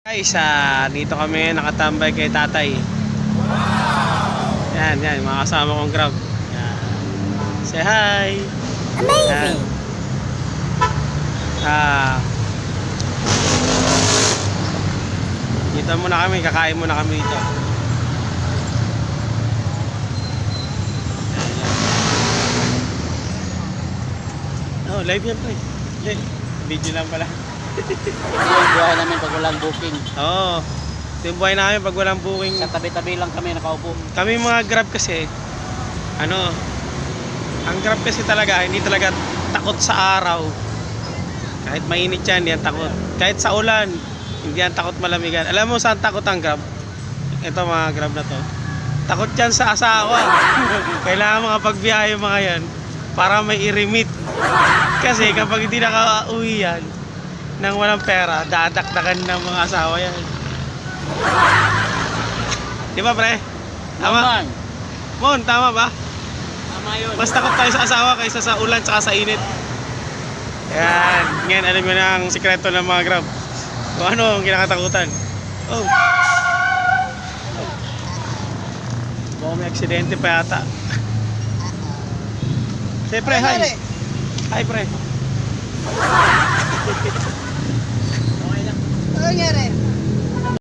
Guys, ah, dito kami nakatambay kay tatay. Yan, yan, mga kasama kong grab. Yan. Say hi! Yan. Ah, dito muna kami, kakain muna kami dito. Yan, yan. Oh, live yan pre. Hindi, Video lang pala. Ito yung buhay namin pag walang booking. Oo. Ito yung buhay namin pag walang booking. Sa tabi-tabi lang kami nakaupo. Kami mga grab kasi, ano, ang grab kasi talaga, hindi talaga takot sa araw. Kahit mainit yan, hindi yan takot. Kahit sa ulan, hindi yan takot malamigan. Alam mo saan takot ang grab? Ito mga grab na to. Takot yan sa asawa. Kailangan mga pagbiyahe mga yan para may i-remit. Kasi kapag hindi nakauwi yan, nang walang pera, dadakdakan ng mga asawa yan. Di ba pre? Tama? Mon, tama ba? Tama yun. Mas takot tayo sa asawa kaysa sa ulan tsaka sa init. Yan. Ngayon, alam mo na ang sikreto ng mga grab. Kung ano ang kinakatakutan. Oh. Baka may aksidente pa yata. Say, pre, hi. Hi, pre. Okay lang. Ano nangyari?